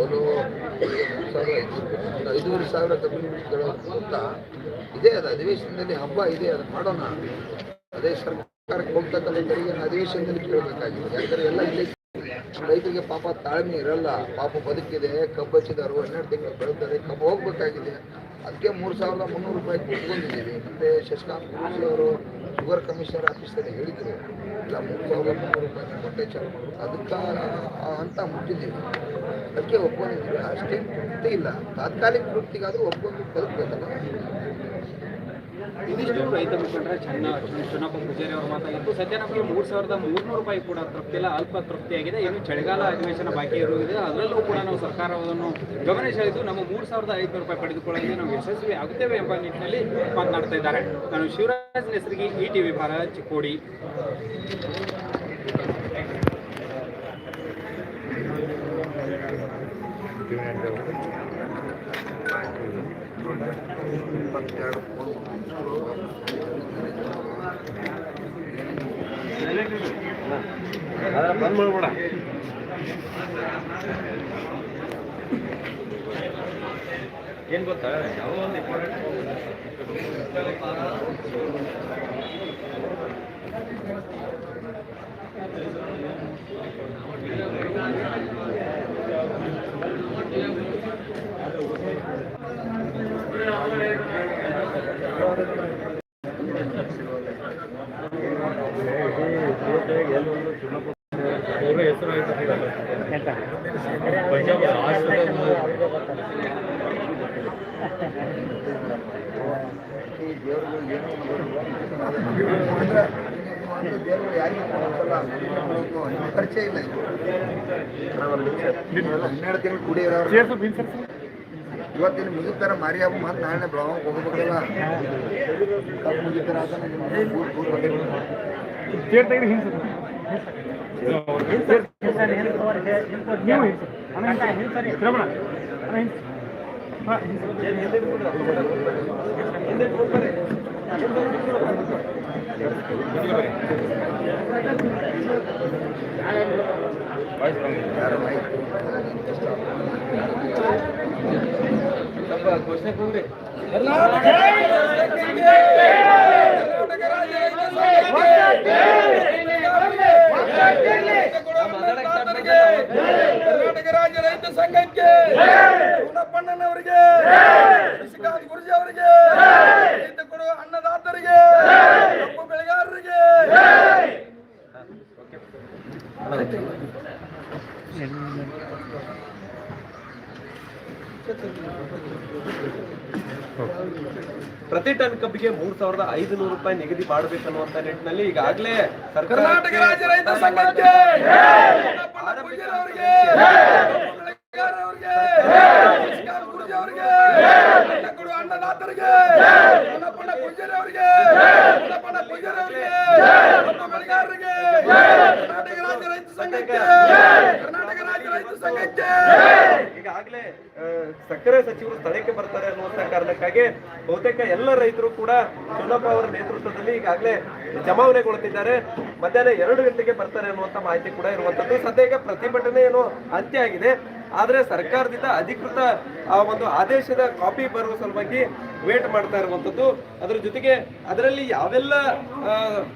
ಓಲು ಸಾವಿರ ಐದು ಐದೂವರೆ ಸಾವಿರ ಕಮ್ಯುನಿಟಿಗಳ ಗೊತ್ತಾ ಇದೇ, ಅದು ಅಧಿವೇಶನದಲ್ಲಿ ಹಬ್ಬ ಇದೆ, ಅದು ಮಾಡೋಣ. ಅದೇ ಸರ್ಕಾರಕ್ಕೆ ಹೋಗ್ತಕ್ಕಂಥ ತೆರಿಗೆ ಅಧಿವೇಶನದಲ್ಲಿ ಕೇಳಬೇಕಾಗಿದೆ ಯಾಕಂದ್ರೆ ಎಲ್ಲ ಇಲ್ಲಿ ರೈತರಿಗೆ ಪಾಪ ತಾಳ್ಮೆ ಇರಲ್ಲ. ಪಾಪ ಬದುಕಿದೆ, ಕಬ್ಬು ಹಚ್ಚಿದಾರು, ಹನ್ನೆರಡು ತಿಂಗಳು ಬೆಳೆದರೆ ಕಬ್ಬು ಹೋಗ್ಬೇಕಾಗಿದೆ. ಅದಕ್ಕೆ ಮೂರು ಸಾವಿರದ ಮುನ್ನೂರು ರೂಪಾಯಿ ಕೊಟ್ಕೊಂಡಿದ್ದೀವಿ. ಮತ್ತೆ ಶಶಿಕಾಂತ್ ಅವರು ಶುಗರ್ ಕಮಿಷನರ್ ಆಫೀಸಲ್ಲಿ ಹೇಳಿದ್ರು, ಇಲ್ಲ, ಮೂರು ಸಾವಿರದ ರೂಪಾಯಿ ಕೊಟ್ಟೆ ಅದಕ್ಕೆ ಅಂತ ಮುಟ್ಟಿದ್ದೀವಿ. ಅದಕ್ಕೆ ಒಪ್ಕೊಂಡಿದ್ದೀವಿ. ಅಷ್ಟೇ ತೃಪ್ತಿ ಇಲ್ಲ. ತಾತ್ಕಾಲಿಕ ತೃಪ್ತಿಗಾದರೂ ಒಪ್ಕೊಂಡು ಬದುಕಬೇಕಲ್ಲ? ಇದಿಷ್ಟು ರೈತ ಮುಖಂಡರ ಚೆನ್ನ ಚುನಪ್ಪ ಪೂಜಾರಿ ಅವರು ಮಾತಾಗಿತ್ತು ಸದ್ಯ ನಮಗೆ ಮೂರು ಸಾವಿರದ ಮೂರ್ನೂರು ರೂಪಾಯಿ ಕೂಡ ತೃಪ್ತಿ ಇಲ್ಲ ಅಲ್ಪ ತೃಪ್ತಿಯಾಗಿದೆ ಏನು ಚಳಿಗಾಲ ಅಧಿವೇಶನ ಬಾಕಿ ಇರುವುದಿದೆ. ಅದರಲ್ಲೂ ಕೂಡ ನಾವು ಸರ್ಕಾರವನ್ನು ಗಮನಿಸಲಿದ್ದು ನಮ್ಮ ಮೂರು ಸಾವಿರದ ಐದುನೂರು ರೂಪಾಯಿ ಪಡೆದುಕೊಳ್ಳಲು ನಾವು ಯಶಸ್ವಿ ಆಗುತ್ತೇವೆ ಎಂಬ ನಿಟ್ಟಿನಲ್ಲಿ ಮಾತನಾಡ್ತಾ ಇದ್ದಾರೆ. ನಾನು ಶಿವರಾಜ್ ನೆಸರಿಗೆ ಇ ಟಿವಿ ಭಾರ ಚಿಕ್ಕೋಡಿ. ಏನ್ ಗೊತ್ತಾ ಯಾವ ದೇವರು ಯಾರಿಗೂ ಪರಿಚಯ ಇಲ್ಲ ಹನ್ನೆರಡು ತಿಂಗಳು ಕೂಡಿ ಇವತ್ತಿನ ಮುಗಿತಾರ ಮಾರಿ ಹಬ್ಬ ಮತ್ತೆ ನಾಳೆ ಬ್ಲಾಗ್ ಹೋಗ್ಬೇಕಲ್ಲ ಮುಗಿತಾರ ಆತ ಕರ್ನಾಟಕ ರಾಜ್ಯ ರೈತ ಸಂಘಕ್ಕೆ ಪೂರ್ಣಪ್ಪಣ್ಣನವರಿಗೆ ಶಶಿಕಾಂತ್ ಗುರುಜಿ ಅವರಿಗೆ ರೈತ ಕೊಡುವ ಅನ್ನದಾತರಿಗೆ ಪ್ರತಿ ಟನ್ ಕಬ್ಬಿಗೆ ಮೂರ್ ಸಾವಿರದ ಐದುನೂರು ರೂಪಾಯಿ ನಿಗದಿ ಮಾಡಬೇಕನ್ನುವಂತ ನಿಟ್ಟಿನಲ್ಲಿ ಈಗಾಗಲೇ ಕರ್ನಾಟಕ ರಾಜ್ಯ ರೈತ ಸಂಘಕ್ಕೆ ಅವರಿಗೆ ಅನ್ನದಾತರಿಗೆ ಅವರಿಗೆ ಪೂರ್ಣಪ್ಪಣ್ಣ ಪೂಜಾರಿ ಅವರಿಗೆ ಕಬ್ಬು ಬೆಳೆಗಾರರಿಗೆ ಕರ್ನಾಟಕ ರಾಜ್ಯ ರೈತ ಸಂಘಕ್ಕೆ ಕರ್ನಾಟಕ ರಾಜ್ಯ ರೈತ ಸಂಘಕ್ಕೆ. ಈಗಾಗಲೇ ಸಕ್ಕರೆ ಸಚಿವರು ಸ್ಥಳಕ್ಕೆ ಬರ್ತಾರೆ ಅನ್ನುವಂತ ಕಾರಣಕ್ಕಾಗಿ ಬಹುತೇಕ ಎಲ್ಲ ರೈತರು ಕೂಡ ಚುನ್ನಪ್ಪ ಅವರ ನೇತೃತ್ವದಲ್ಲಿ ಈಗಾಗಲೇ ಜಮಾವಣೆಗೊಳ್ತಿದ್ದಾರೆ ಮಧ್ಯಾಹ್ನ ಎರಡು ಗಂಟೆಗೆ ಬರ್ತಾರೆ ಅನ್ನುವಂತ ಮಾಹಿತಿ ಕೂಡ ಇರುವಂತದ್ದು ಸದ್ಯಕ್ಕೆ ಪ್ರತಿಭಟನೆ ಏನು ಅಂತ್ಯ ಆಗಿದೆ. ಆದ್ರೆ ಸರ್ಕಾರದಿಂದ ಅಧಿಕೃತ ಆ ಒಂದು ಆದೇಶದ ಕಾಪಿ ಬರುವ ಸಲುವಾಗಿ ವೇಟ್ ಮಾಡ್ತಾ ಇರುವಂತದ್ದು ಅದರ ಜೊತೆಗೆ ಅದರಲ್ಲಿ ಯಾವೆಲ್ಲ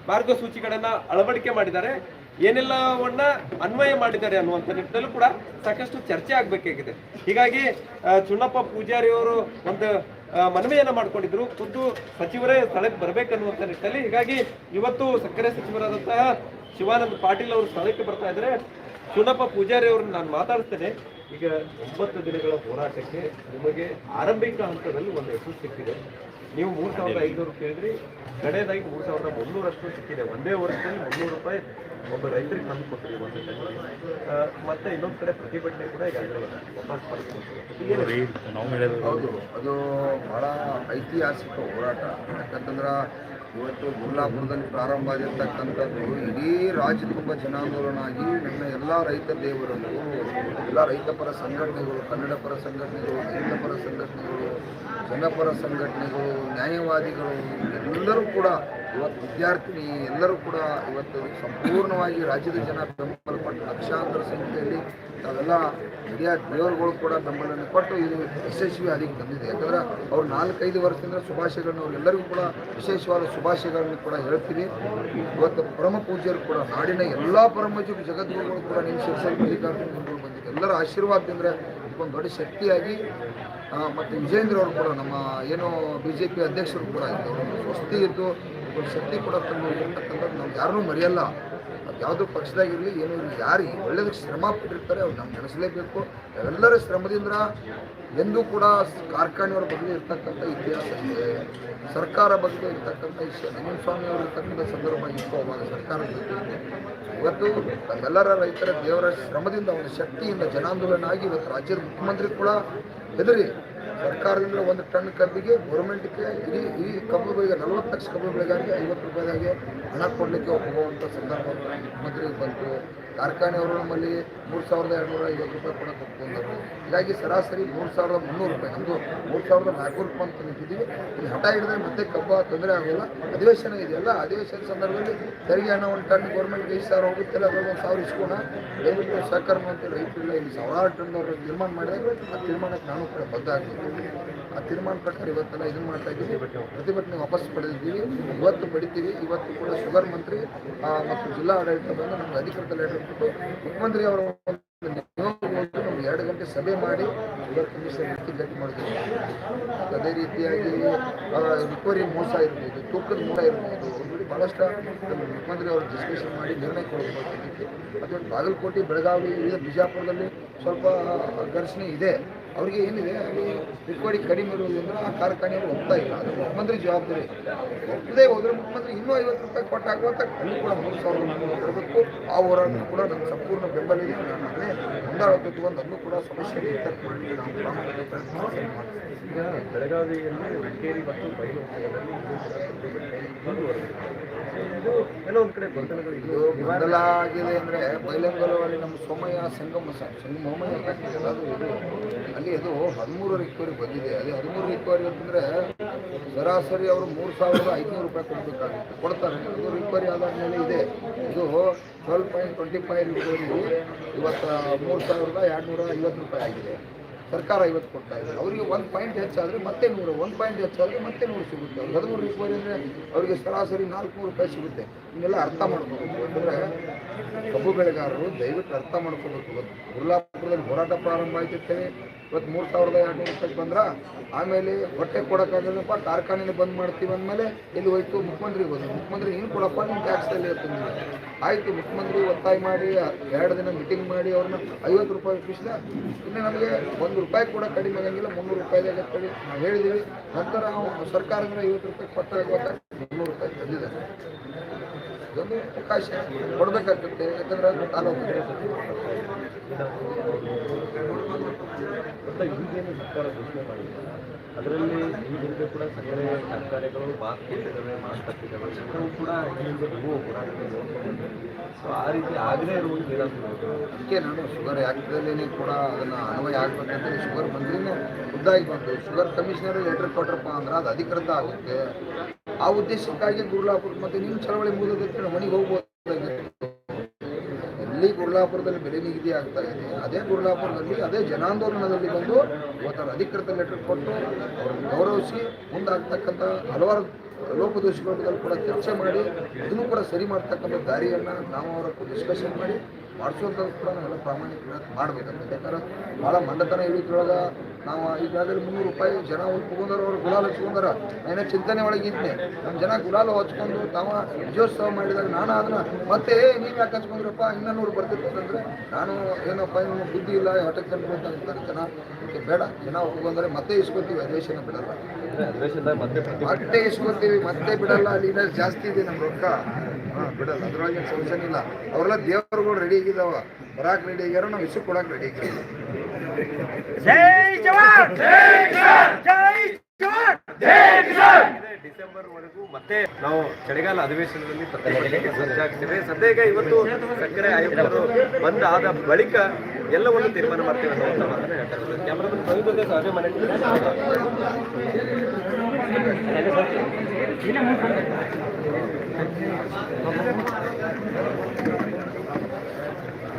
ಮಾರ್ಗಸೂಚಿಗಳನ್ನ ಅಳವಡಿಕೆ ಮಾಡಿದ್ದಾರೆ ಏನೆಲ್ಲವನ್ನ ಅನ್ವಯ ಮಾಡಿದ್ದಾರೆ ಅನ್ನುವಂಥ ನಿಟ್ಟಿನಲ್ಲೂ ಕೂಡ ಸಾಕಷ್ಟು ಚರ್ಚೆ ಆಗ್ಬೇಕಾಗಿದೆ. ಹೀಗಾಗಿ ಆ, ಚುನ್ನಪ್ಪ ಪೂಜಾರಿ ಅವರು ಒಂದು ಮನವಿಯನ್ನ ಮಾಡ್ಕೊಂಡಿದ್ರು. ಖುದ್ದು ಸಚಿವರೇ ಸ್ಥಳಕ್ಕೆ ಬರ್ಬೇಕನ್ನುವಂಥ ನಿಟ್ಟಿನಲ್ಲಿ. ಹೀಗಾಗಿ ಇವತ್ತು ಸಕ್ಕರೆ ಸಚಿವರಾದಂತಹ ಶಿವಾನಂದ ಪಾಟೀಲ್ ಅವರು ಸ್ಥಳಕ್ಕೆ ಬರ್ತಾ ಇದ್ದಾರೆ. ಚುನ್ನಪ್ಪ ಪೂಜಾರಿ ಅವ್ರನ್ನ ನಾನು ಮಾತಾಡ್ತೇನೆ. ಈಗ ಒಂಬತ್ತು ದಿನಗಳ ಹೋರಾಟಕ್ಕೆ ನಿಮಗೆ ಆರಂಭಿಕ ಹಂತದಲ್ಲಿ ಒಂದು ಯಶಸ್ಸು ಸಿಕ್ಕಿದೆ. ನೀವು ಮೂರು ಸಾವಿರದ ಐನೂರು ಕೇಳಿದ್ರಿ. ಕಡೆಯದಾಗಿ ಮೂರು ಸಾವಿರದ ಮುನ್ನೂರಷ್ಟು ಸಿಕ್ಕಿದೆ. ಒಂದೇ ವರ್ಷದಲ್ಲಿ ಮುನ್ನೂರು ರೂಪಾಯಿ ಒಬ್ಬ ರೈತರಿಗೆ ತಂದು ಕೊಟ್ಟಿದೆ ಒಂದು ಮತ್ತೆ ಇನ್ನೊಂದು ಕಡೆ ಪ್ರತಿಭಟನೆ ಕೂಡ ಈಗ ವಾಪಸ್ ಹೌದು. ಅದು ಬಹಳ ಐತಿಹಾಸಿಕ ಹೋರಾಟ. ಯಾಕಂತಂದ್ರೆ ಇವತ್ತು ಗುರ್ಲಾಪುರದಲ್ಲಿ ಪ್ರಾರಂಭ ಆಗಿರ್ತಕ್ಕಂಥದ್ದು, ಇಡೀ ರಾಜ್ಯ ತುಂಬ ಜನಾಂದೋಲನ ಆಗಿ ನನ್ನ ಎಲ್ಲ ರೈತ ದೇವರನ್ನು ಎಲ್ಲ ರೈತಪರ ಸಂಘಟನೆಗಳು, ಕನ್ನಡ ಪರ ಸಂಘಟನೆಗಳು ರೈತ ಪರ ಸಂಘಟನೆಗಳು ಜನಪರ ಸಂಘಟನೆಗಳು, ನ್ಯಾಯವಾದಿಗಳು, ಎಲ್ಲರೂ ಕೂಡ ಇವತ್ತು ವಿದ್ಯಾರ್ಥಿನಿ, ಎಲ್ಲರೂ ಕೂಡ ಇವತ್ತು ಸಂಪೂರ್ಣವಾಗಿ ರಾಜ್ಯದ ಜನ ಬೆಂಬಲ ಪಟ್ಟು ಲಕ್ಷಾಂತರ ಸಂಖ್ಯೆಯಲ್ಲಿ ತಾವೆಲ್ಲ ಹಿರಿಯ ದೇವರುಗಳು ಕೂಡ ಬೆಂಬಲವನ್ನು ಕೊಟ್ಟು ಇದು ಯಶಸ್ವಿ ಅದಕ್ಕೆ ಬಂದಿದೆ. ಯಾಕಂದ್ರೆ ಅವ್ರು ನಾಲ್ಕೈದು ವರ್ಷದಿಂದ ಶುಭಾಶಯಗಳನ್ನು ಅವರೆಲ್ಲರಿಗೂ ಕೂಡ ವಿಶೇಷವಾದ ಶುಭಾಶಯಗಳನ್ನು ಕೂಡ ಹೇಳ್ತೀನಿ. ಇವತ್ತು ಪರಮ ಪೂಜ್ಯರು ಕೂಡ ನಾಡಿನ ಎಲ್ಲ ಪರಮ ಪೂಜ್ಯ ಜಗದ್ಗುರುಗಳು ಕೂಡ ನಿಮ್ಮ ಶಿರಸರಿ ಮಲ್ಲಿಕಾರ್ಜುನ ಬಂದಿದೆ ಎಲ್ಲರ ಆಶೀರ್ವಾದದಿಂದ ಒಂದು ದೊಡ್ಡ ಶಕ್ತಿಯಾಗಿ ಮತ್ತು ವಿಜೇಂದ್ರ ಅವರು ಕೂಡ ನಮ್ಮ, ಏನು ಬಿ ಜೆ ಪಿ ಅಧ್ಯಕ್ಷರು ಕೂಡ ಇದ್ದರು. ಸ್ವಸ್ತಿ ಇದ್ದು ಒಂದು ಶಕ್ತಿ ಕೂಡ ತಂದು ಇರ್ತಕ್ಕಂಥದ್ದು ನಾವು ಯಾರನ್ನೂ ಮರೆಯಲ್ಲ. ಯಾವುದೋ ಪಕ್ಷದಾಗಿರಲಿ, ಏನೋ ಯಾರು ಒಳ್ಳೇದಕ್ಕೆ ಶ್ರಮ ಪಟ್ಟಿರ್ತಾರೆ, ಅವ್ರು ನಮ್ಗೆ ನೆನೆಸಲೇಬೇಕು. ಎಲ್ಲರ ಶ್ರಮದಿಂದ ಎಂದೂ ಕೂಡ ಕಾರ್ಖಾನೆಯವರ ಬಗ್ಗೆ ಇರ್ತಕ್ಕಂಥ ಇತಿಹಾಸ ಇದೆ. ಸರ್ಕಾರ ಬಗ್ಗೆ ಇರ್ತಕ್ಕಂಥ ವಿಷಯ ನಮನ್ ಸ್ವಾಮಿ ಅವರು ಇರ್ತಕ್ಕಂಥ ಸಂದರ್ಭ ಇತ್ತು, ಅವಾಗ ಸರ್ಕಾರ. ಇವತ್ತು ನಮ್ಮೆಲ್ಲರ ರೈತರ ದೇವರ ಶ್ರಮದಿಂದ, ಒಂದು ಶಕ್ತಿಯಿಂದ ಜನಾಂದೋಲನ ಆಗಿ ಇವತ್ತು ರಾಜ್ಯದ ಮುಖ್ಯಮಂತ್ರಿ ಕೂಡ ಹೆದರಿ ಸರ್ಕಾರದಿಂದ ಒಂದು ಟನ್ ಕಬ್ಬಿಗೆ ಗೌರ್ಮೆಂಟ್ಗೆ ಇಡೀ ಈ ಕಬ್ಬು ಬೆಳೆಗೆ, ನಲವತ್ತು ಲಕ್ಷ ಕಬ್ಬು ಬೆಳೆಗಾರರಿಗೆ ಐವತ್ತು ರೂಪಾಯಿದಾಗೆ ಹಣ ಕೊಡಲಿಕ್ಕೆ ಹೋಗುವಂಥ ಸಂದರ್ಭ ಮಂತ್ರಿಗೆ ಬಂತು. ಕಾರ್ಖಾನೆಯವರು ನಮ್ಮಲ್ಲಿ ಮೂರು ಸಾವಿರದ ಎರಡುನೂರ ಐವತ್ತು ರೂಪಾಯಿ ಕೂಡ ತಗೊಂಡ್ರು ಹೀಗಾಗಿ ಸರಾಸರಿ ಮೂರು ಸಾವಿರದ ಮುನ್ನೂರು ರೂಪಾಯಿ. ನಮ್ಮದು ಮೂರು ಸಾವಿರದ ನಾಲ್ಕು ರೂಪಾಯಿ ಅಂತ ನಿಂತಿದ್ದೀವಿ. ಇಲ್ಲಿ ಹಠ ಹಿಡಿದ್ರೆ ಮತ್ತೆ ಕಬ್ಬ ತೊಂದರೆ ಆಗೋಲ್ಲ. ಅಧಿವೇಶನ ಇದೆಯಲ್ಲ, ಅಧಿವೇಶನ ಸಂದರ್ಭದಲ್ಲಿ ತೆರಿಗೆ ಹಣ ಒಂದು ಟನ್ ಗೌರ್ಮೆಂಟ್ಗೆ ಐದು ಸಾವಿರ ಹೋಗುತ್ತಿಲ್ಲ ಅದ್ರಲ್ಲಿ ಒಂದು ಸಾವಿರ ಇಸ್ಕೋಣ ದಯವಿಟ್ಟು ಸಹಕಾರ ಅಂತ ರೈತರಿಲ್ಲ ಇಲ್ಲಿ ಸಾವಿರಾರು ಟನ್ ಅವರು ತೀರ್ಮಾನ ಮಾಡಿದಾಗ ಆ ತೀರ್ಮಾನಕ್ಕೆ ನಾನು ಕೂಡ ಬದ್ಧ ಆಗ್ತೀನಿ ಆ ತೀರ್ಮಾನ ಪ್ರಕಾರ ಇವತ್ತೆಲ್ಲ ಇದನ್ನು ಮಾಡ್ತಾ ಇದ್ದೀವಿ. ಪ್ರತಿಭಟನೆ ವಾಪಸ್ ಪಡೆದಿದ್ದೀವಿ. ಇವತ್ತು ಪಡಿತೀವಿ. ಇವತ್ತು ಕೂಡ ಶುಗರ್ ಮಂತ್ರಿ ಮತ್ತು ಜಿಲ್ಲಾ ಆಡಳಿತ ಬಂದು ನಮ್ಗೆ ಅಧಿಕೃತ ಲೆಟರ್ ಕೊಟ್ಟು ಮುಖ್ಯಮಂತ್ರಿ ಅವರ ನಮ್ಗೆ ಎರಡು ಗಂಟೆ ಸಭೆ ಮಾಡಿ ಶುಗರ್ ಕಮಿಷನ್ ಮಾಡಿದ್ದೀವಿ. ಅದೇ ರೀತಿಯಾಗಿ ರಿಕವರಿ ಮೋಸ ಇರ್ಬೋದು, ತೂಕದ ಮೋಸ ಇರ್ಬೋದು. ಬಹಳಷ್ಟು ನಮ್ಮ ಮುಖ್ಯಮಂತ್ರಿ ಅವರು ಡಿಸ್ಕಷನ್ ಮಾಡಿ ನಿರ್ಣಯ ಕೊಡಬೇಕು ಅದೇ ಬಾಗಲಕೋಟೆ, ಬೆಳಗಾವಿ ಬಿಜಾಪುರದಲ್ಲಿ ಸ್ವಲ್ಪ ಘರ್ಷಣೆ ಇದೆ. ಅವರಿಗೆ ಏನಿದೆ ಅಲ್ಲಿ ರಿಕವರಿ ಕಡಿಮೆ ಇರುವುದರಿಂದ ಆ ಕಾರ್ಖಾನೆಯವರು ಹೋಗ್ತಾ ಇಲ್ಲ. ಅದು ಮುಖ್ಯಮಂತ್ರಿ ಜವಾಬ್ದಾರಿ. ಒಪ್ಪದೇ ಹೋದ್ರೆ ಮುಖ್ಯಮಂತ್ರಿ ಇನ್ನೂ ಐವತ್ತು ರೂಪಾಯಿ ಕೊಟ್ಟು ಹಾಕುವಂತ ಅಲ್ಲಿ ಕೂಡ ಮೂರು ಸಾವಿರ ರೂಪಾಯಿ ಕೊಡಬೇಕು. ಆ ಹೋರಾಟ ಕೂಡ ನನ್ನ ಸಂಪೂರ್ಣ ಬೆಂಬಲ ಇದೆ ಅಂದರೆ ಅದೇ ಒಂದು ಅದನ್ನು ಕೂಡ ಸಮಸ್ಯೆ ನಾವು ಬೆಳಗಾವಿಯಲ್ಲಿ ಮಡಿಕೇರಿ ಗೊಂದಲ ಆಗಿದೆ ಅಂದರೆ ನಮ್ಮ ಸೋಮಯ್ಯ ಸಂಗಮ ಸಂಗಮಯ್ಯ ಇದು. ಅಲ್ಲಿ ಅದು ಹದಿಮೂರು ರಿಕ್ವರಿ ಬಂದಿದೆ. ಅಲ್ಲಿ ಹದಿಮೂರು ರಿಕ್ವರಿ ಅಂತಂದ್ರೆ ಸರಾಸರಿ ಅವರು ಮೂರು ಸಾವಿರದ ಐದುನೂರು ರೂಪಾಯಿ ಕೊಡ್ಬೇಕಾಗುತ್ತೆ. ಕೊಡ್ತಾರೆ. ಅದು ರಿಕ್ವರಿ ಆದಾದ್ಮೇಲೆ ಇದೆ. ಇದು twelve point twenty five recovery ಇವತ್ತು ಮೂರು ಸಾವಿರದ ಎರಡು ನೂರ ಐವತ್ತು ರೂಪಾಯಿ ಆಗಿದೆ. ಸರ್ಕಾರ ಐವತ್ತು ಕೊಡ್ತಾ ಇದೆ. ಅವರಿಗೆ ಒಂದು ಪಾಯಿಂಟ್ ಹೆಚ್ಚಾದರೆ ಮತ್ತೆ ನೂರು ಒಂದು ಪಾಯಿಂಟ್ ಹೆಚ್ಚಾದರೆ ಮತ್ತೆ ನೂರು ಸಿಗುತ್ತೆ. ಅವ್ರಿಗೆ ಹದಿಮೂರು ರೂಪಾಯಿ ಅಂದರೆ ಅವರಿಗೆ ಸರಾಸರಿ ನಾಲ್ಕುನೂರು ರೂಪಾಯಿ ಸಿಗುತ್ತೆ. ಇನ್ನೆಲ್ಲ ಅರ್ಥ ಮಾಡ್ಕೋಬೇಕು. ಅಂದರೆ ಕಬ್ಬು ಬೆಳೆಗಾರರು ದಯವಿಟ್ಟು ಅರ್ಥ ಮಾಡ್ಕೋಬೇಕು. ಇವತ್ತು ಗುರ್ಲಾಪುರದಲ್ಲಿ ಹೋರಾಟ ಪ್ರಾರಂಭ ಆಯ್ತಿರ್ತೇವೆ ಇವತ್ತು ಮೂರು ಸಾವಿರದ ಎರಡು ರೂಪಾಯಿ ಬಂದ್ರೆ, ಆಮೇಲೆ ಹೊಟ್ಟೆ ಕೊಡೋಕ್ಕಾಗಲ್ಲಪ್ಪ, ಕಾರ್ಖಾನೆನೇ ಬಂದ್ ಮಾಡ್ತೀವಿ ಅಂದಮೇಲೆ ಇಲ್ಲಿ ಹೋಯ್ತು? ಮುಖ್ಯಮಂತ್ರಿಗೆ ಹೋದ್ರು. ಮುಖ್ಯಮಂತ್ರಿ, ಏನು ಕೊಡಪ್ಪ ನಿಮ್ಮ ಟ್ಯಾಕ್ಸಲ್ಲಿ ಇರ್ತದೆ ಆಯಿತು, ಮುಖ್ಯಮಂತ್ರಿ ಒತ್ತಾಯ ಮಾಡಿ, ಎರಡು ದಿನ ಮೀಟಿಂಗ್ ಮಾಡಿ ಅವ್ರನ್ನ ಐವತ್ತು ರೂಪಾಯಿ ಒಪ್ಪಿಸಿದ. ಇನ್ನು ನಮಗೆ ಒಂದು ರೂಪಾಯಿ ಕೂಡ ಕಡಿಮೆ ಆಗಂಗಿಲ್ಲ, ಮುನ್ನೂರು ರೂಪಾಯಿದಾಗ ಕಡಿ ನಾವು ಹೇಳಿದ್ದೀವಿ ನಂತರ ನಾವು ಸರ್ಕಾರದಿಂದ ಐವತ್ತು ರೂಪಾಯಿ ಕೊಟ್ಟಾಗುವಾಗ ಮುನ್ನೂರು ರೂಪಾಯಿ ತಂದಿದೆ. ಇದೊಂದು ಅವಕಾಶ. ಕೊಡಬೇಕಾಗುತ್ತೆ ಯಾಕಂದ್ರೆ ತಾಲೂಕು. ಈಗೇನು ಸರ್ಕಾರ ಘೋಷಣೆ ಮಾಡಿದೆ ಅದರಲ್ಲಿ ಈ ಹಿಂದೆ ಕೂಡ ಸಕ್ಕರೆ ಕಾರ್ಖಾನೆಗಳು ಬಾಕಿ ಇದ್ದಾವೆ ಹಾಕಿದ್ದಾವೆ ಎಲ್ಲವೂ ಕೂಡ ಈ ಹಿಂದೆ ನೀವು ಹೋರಾಟಕ್ಕೆ ಸೊ ಆ ರೀತಿ ಆಗದೇ ಇರುವುದು ಏನಾದರೂ ಅದಕ್ಕೆ ನಾನು ಶುಗರ್ ಆ್ಯಕ್ಟ್ದಲ್ಲೇ ಕೂಡ ಅದನ್ನು ಅನ್ವಯ ಆಗ್ಬೇಕಂತ ಶುಗರ್ ಬಂದ್ರೇ ಖುದ್ದಾಗಿ ಬಂತು ಶುಗರ್ ಕಮಿಷನರ್ ಲೆಟರ್ ಕೊಟ್ರಪ್ಪ ಅಂದ್ರೆ ಅದು ಅಧಿಕೃತ ಆಗುತ್ತೆ. ಆ ಉದ್ದೇಶಕ್ಕಾಗಿ ಗುರುಲಾಪುರ ಮತ್ತು ನಿಮ್ಮ ಚಳವಳಿ ಮೂಲದ ಮನೆಗೆ ಹೋಗ್ಬೋದಾಗಿತ್ತು ಎಲ್ಲಿ ಗುರುಲಾಪುರದಲ್ಲಿ ಬೆಲೆ ನಿಗದಿ ಆಗ್ತಾ ಇದೆ. ಅದೇ ಗುರುಲಾಪುರದಲ್ಲಿ ಅದೇ ಜನಾಂದೋಲನದಲ್ಲಿ ಬಂದು ಇವತ್ತು ಅಧಿಕೃತ ಲೆಟರ್ ಕೊಟ್ಟು ಅವರನ್ನು ಗೌರವಿಸಿ ಮುಂದಾಗ್ತಕ್ಕಂಥ ಹಲವಾರು ಬಗ್ಗೆ ಕೂಡ ಚರ್ಚೆ ಮಾಡಿ, ಅದನ್ನು ಕೂಡ ಸರಿ ಮಾಡ್ತಕ್ಕಂಥ ದಾರಿಯನ್ನು ನಾವು ಅವರ ಡಿಸ್ಕಷನ್ ಮಾಡಿ, ಮಾಡಿಸುವಂಥದ್ದು ಕೂಡ ನಾವೆಲ್ಲ ಪ್ರಾಮಾಣಿಕ ಮಾಡಬೇಕಂತ ಯಾಕಂದ್ರೆ ಭಾಳ ಮಂಡತನ ಇಳಿದ್ರೊಳಗೆ ನಾವು ಈಗಾಗಲೇ ಮುನ್ನೂರು ರೂಪಾಯಿ ಜನ ತಗೊಂಡಾರ ಅವ್ರು ಗುಲಾಲ್ ಹಚ್ಕೊಂಡಾರ. ನಾನೇ ಚಿಂತನೆ ಒಳಗೆ ನಮ್ಮ ಜನ ಗುಲಾಲ್ ಹಚ್ಕೊಂಡು ತಾವ ವಿಜಯೋತ್ಸವ ಮಾಡಿದಾಗ ನಾನು ಅದನ್ನ ಮತ್ತೆ ನೀವು ಯಾಕೆ ಹಚ್ಕೊಂಡ್ರಪ್ಪ? ಇನ್ನೂ ನೂರು ಬರ್ತಿತ್ತು ಅಂತಂದ್ರೆ ನಾನು ಏನಪ್ಪ ಏನು ಬುದ್ಧಿ ಇಲ್ಲ ಹೊಟ್ಟೆ ತಂದ್ಕೊತ ಅಂತಾರೆ ಜನ. ಅದಕ್ಕೆ ಬೇಡ. ಜನ ಹೋಗೋದ್ರೆ ಮತ್ತೆ ಇಸ್ಕೊತೀವಿ ಅಧಿವೇಶನ ಬಿಡಲ್ಲ. ಮತ್ತೆ ಇಸ್ಕೊತೀವಿ ಮತ್ತೆ ಬಿಡಲ್ಲ. ಅಲ್ಲಿ ಇನ್ನೂ ಜಾಸ್ತಿ ಇದೆ ನಮ್ಮ ರೊಕ್ಕ. ಹಾಂ ಬಿಡಲ್ಲ. ಅದ್ರೊಳಗೆ ಸೊಲ್ಯೂಷನ್ ಇಲ್ಲ. ಅವರೆಲ್ಲ ದೇವರುಗಳು ರೆಡಿ ಆಗಿದಾವ. ಬರಾಕ್ ರೆಡಿ ಆಗ್ಯಾರ ನಾವು ಇಸು ಕೊಡಕ್ಕೆ ರೆಡಿ ಆಗಿದ್ದೀವಿ ಡಿಸೆಂಬರ್ ವರೆಗೂ ಮತ್ತೆ ನಾವು ಚಳಿಗಾಲ ಅಧಿವೇಶನದಲ್ಲಿ ಸಜ್ಜಾಗ್ತೇವೆ. ಸದ್ಯ ಇವತ್ತು ಸಕ್ಕರೆ ಆಯುಕ್ತರು ಬಂದ ಆದ ಬಳಿಕ ಎಲ್ಲವನ್ನು ತೀರ್ಮಾನ ಮಾಡ್ತೇವೆ ಅಂತ ಮಾತನ್ನ ಹೇಳ್ತಾರೆ ಕ್ಯಾಮ್ರಾಮನ್ ಜೊತೆ ಸಹಜ ಮನೆ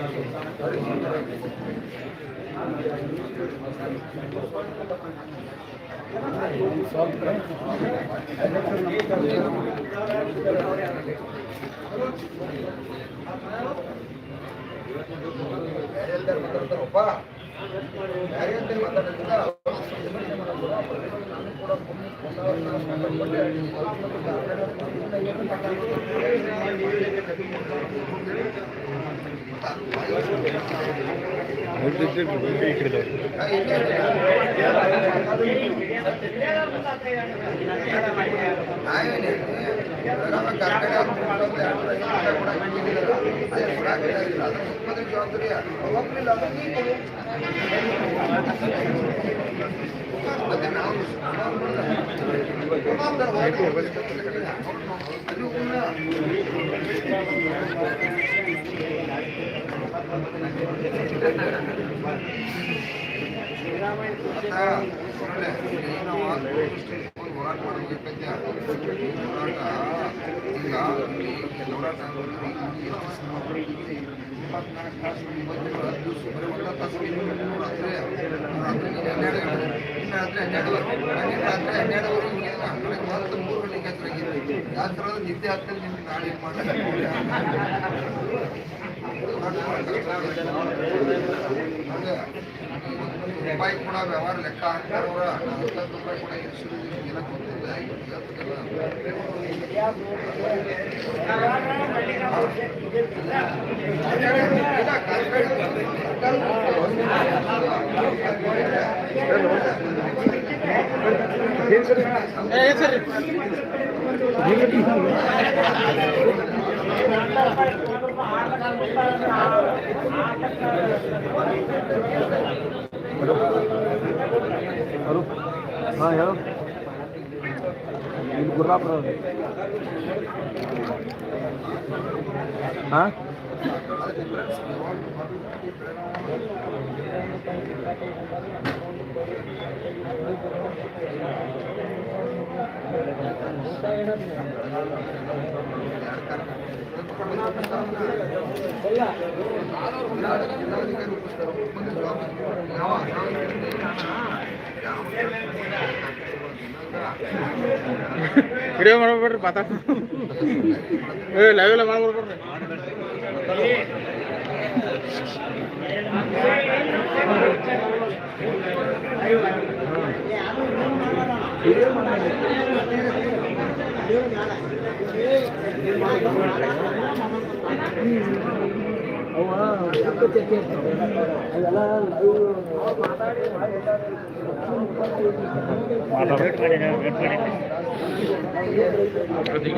ಹೋರಾಟ ಮಾಡಬೇಕಂತ ನಿದ್ದೆ ಆಗ್ತದೆ ನಿಮ್ಗೆ ನಾಳೆ ಏನು ಮಾಡಿ ರೂಪಾಯಿ ಕೂಡ ವ್ಯವಹಾರ ಲೆಕ್ಕ ಹಾಕ್ತಾರವ್ರ ಹತ್ತತ್ತು ರೂಪಾಯಿ ಕೂಡ ಇರಿಸಿದ್ರು ಏನಕ್ಕೆ ಗೊತ್ತಿಲ್ಲ ಹಾಂ ಹೇಳು ಇಲ್ಲಿ ಗುರ್ಲಾಪುರ ಹಾಂ ವಿಡಿಯೋ ಮಾಡ್ಬಿಡ್ರಿ ಮಾತಾಡ ಏ ಲೈವ್ ಎಲ್ಲ ಮಾಡ್ಬಿಡ್ಬಿಡ್ರಿ Thank you. ಅವ ಚರ್ಚೆ ಇರ್ತವೆ ಅವೆಲ್ಲ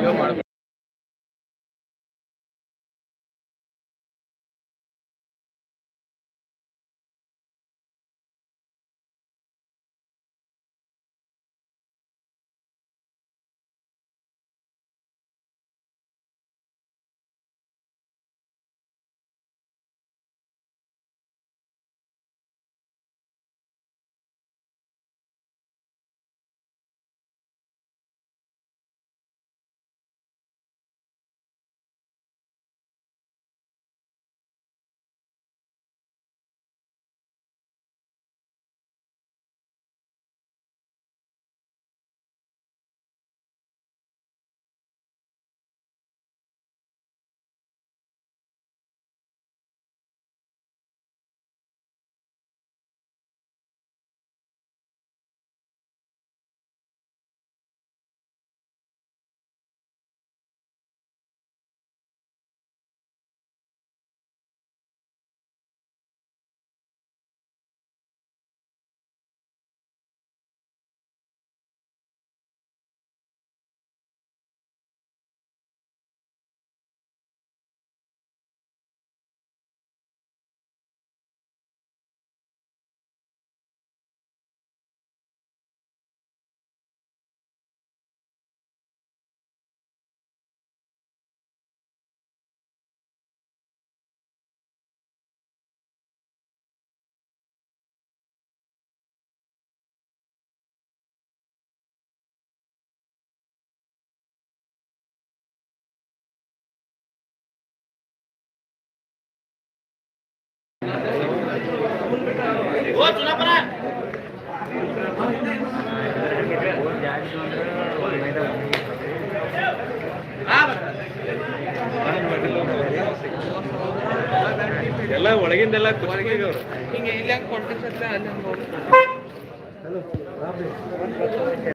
ಮಾತಾಡಿ. ಎಲ್ಲ ಒಳಗಿಂದೆಲ್ಲ ಹಿಂಗೆ ಇಲ್ಲಿ ಸತ್ತ ಅಲ್ಲಿ